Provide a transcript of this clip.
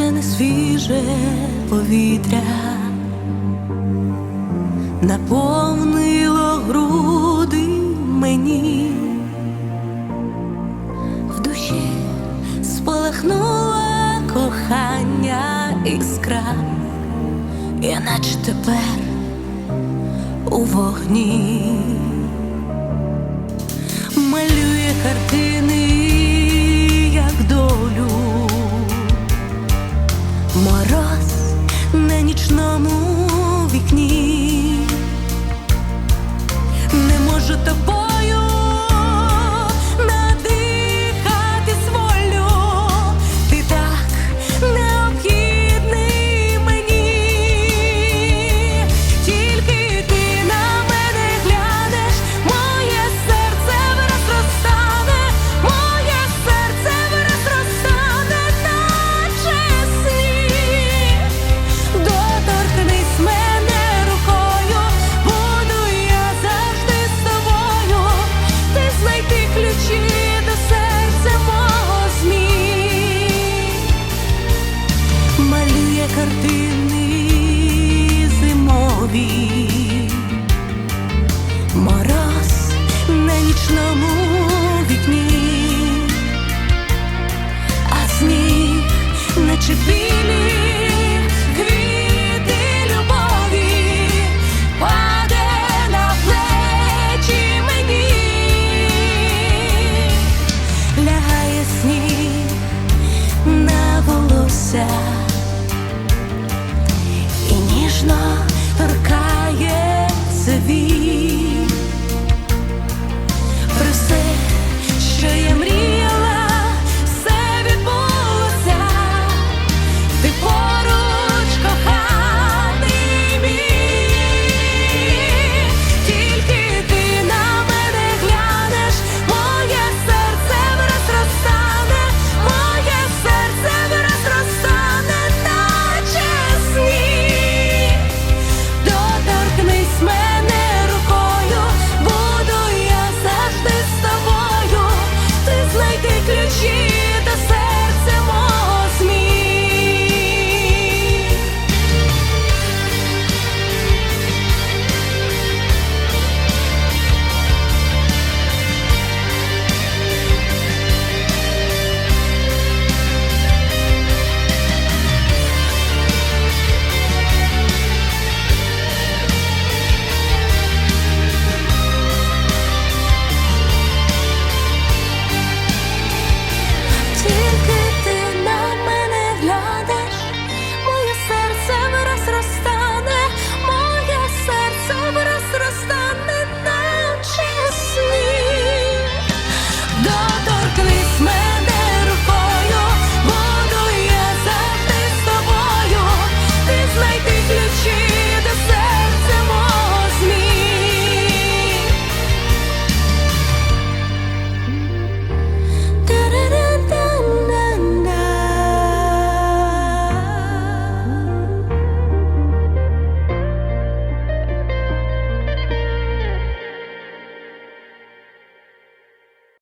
Пахне свіже повітря, наповнило груди мені, в душі спалахнула кохання іскра, я наче тепер у вогні, Мороз на нічному вікні, не можу тобою мороз на нічному вікні, а сніг наче біль.